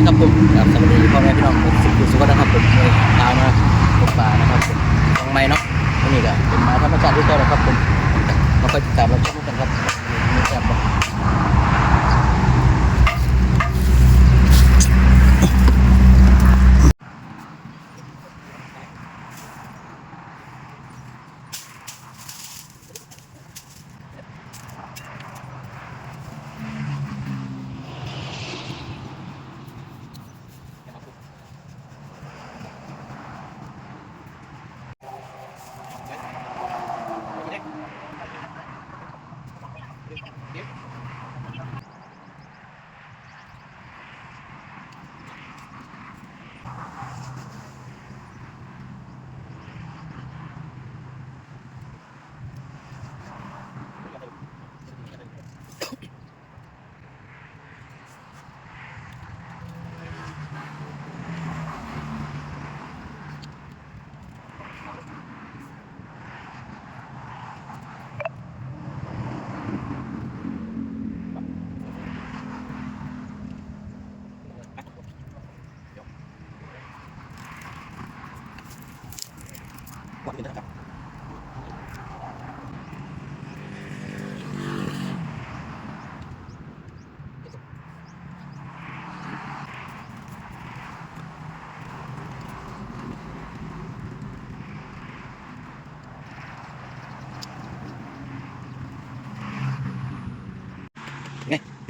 ดีครับผมครับสวัสดีพ่อแม่พี่น้องทุกสุขสุขนะครับผมเลยพามาตกปลานะครับผมตรงไม้เนาะนี่ก็เป็นไม้ธรรมชาติที่ตัวนะครับผมมาคอยติดตามรับชมกันครับมีแซ่บบ่หวานขึ้นนะครับ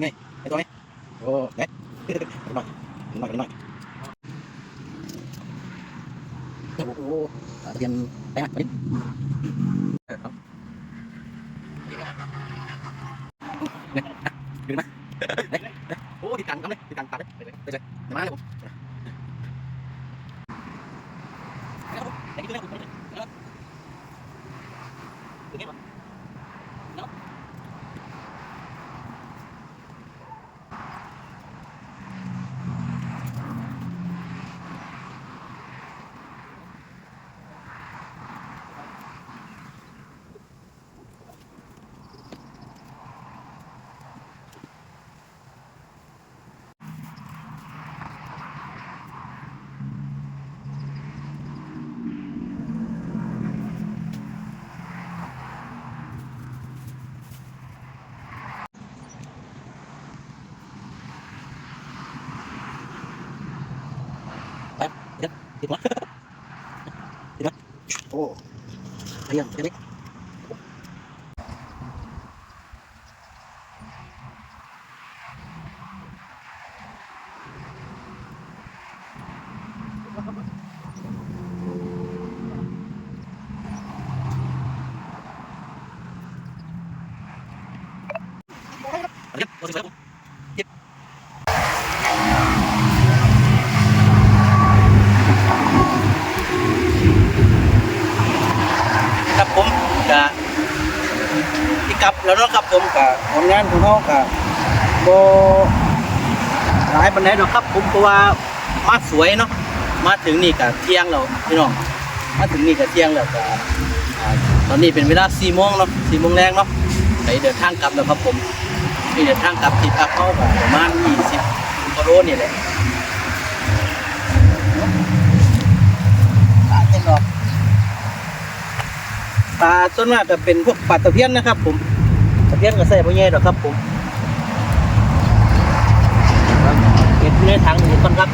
ไงไงไอ้ตัวนี้โอ้ไงหน่อยหน่อยหน่อยโอ้โหตะเพียนไปไหมไปนิดเออครับเนี่ยดึงมาเนี่ยโอ้ติดกันทำเลยติดกันตัดเลยไปเลยไปเลยมาเลยผมแล้วผมไอ้ที่ตัวนี้ผมแล้วถึงนี้ป่ะแล้ว ติดวะติดวะโอ้เรียงเล็กเรียบโอ้สวยผมครับผมกะที่กลับ แล้วเนาะครับผมกะผลงานของเขากะโบหลายปันไดหรอกครับ ผมเพราะว่ามาสวยเนาะมาถึงนี่กะเที่ยงแล้วพี่น้องมาถึงนี่กะเที่ยงแล้วกะอ่าตอนนี้เป็นเวลาสี่โมงเนาะสี่โมงแรงเนาะไปเดินทางกลับแล้วครับผมนี่เดินทางกลับที่พักเขากประมาณยี่สิบกิโลนี่แหละปลาเต็มดอกปลาส่วนมากจะเป็นพวกปลาตะเพียนนะครับผม ตะเกียนก็ใส่บ่แย่ดอกครับผมเก็บอยู่ในถังอยู่ก่อนครับ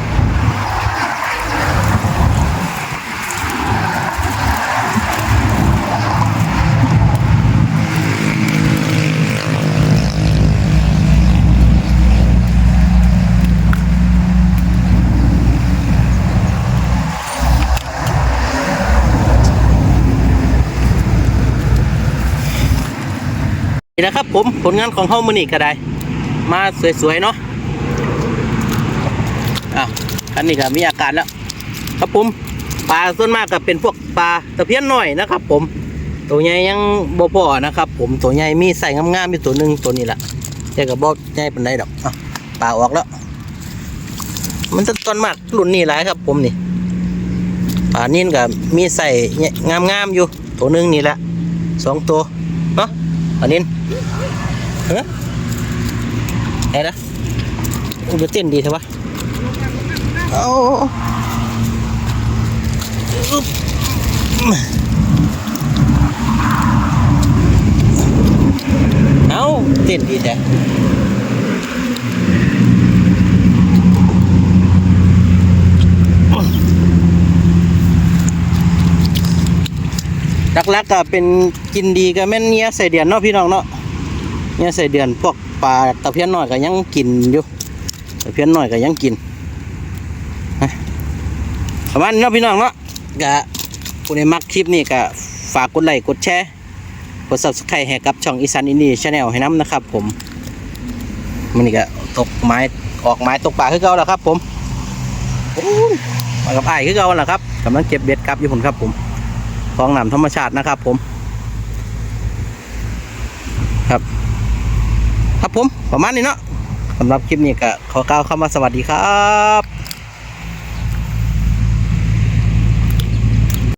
นี่นะครับผมผลงานของเฮามือนี้ก็ได้ มาสวยๆเนาะอ้าวอันนี้ก็มีอาการแล้ว ครับผมปลาส่วนมากก็เป็นพวกปลาตะเพียนหน่อยนะครับ ผมตัวใหญ่ยังบ่พอนะครับ ผมตัวใหญ่มีใส่งามๆมีตัวหนึ่งตัวนี้แหละแต่ก็บ่ใหญ่ปานใดดอกอปลาออกแล้ว มันจะต้นมากรุ่นนี้หลายครับ ผมนี่ปลานิ่นก็มีใส่งามๆอยู่ ตัวหนึ่งนี่แหละสองตัวเนาะ ปลานิ่นเฮ้ยไหนนะอุยเต้นดีใช่ปะเอาเอาเต้นดีแต่ ลักๆก็เป็นกินดีก็แม่นเนี้ยใส่เดือนเนาะพี่น้องเนาะเนี้ยใส่เดือนพวกปลาตะเพียนหน้อยก็ยังกินอยู่ตะเพียนหน้อยก็ยังกินประมาณนี้เนาะพี่น้องเนาะก็ผู้ใดมักคลิปนี้ก็ฝากกดไลค์กดแชร์กด subscribe ให้กับช่องอีสานอินดี้ชาแนลให้น้ำนะครับ ผมมันนี่ก็ตกไม้ออกไม้ตกปลาคือเก่าแล้วครับ ผมมากับไอ้ายคือเก่าแล้วครับกำลังเก็บเบ็ดครับอยู่ผมครับผม ของน้ำธรรมชาตินะครับผม ครับ ครับผมประมาณนี้เนาะสำหรับคลิปนี้ก็ขอกล่าวคำว่าสวัสดีครับ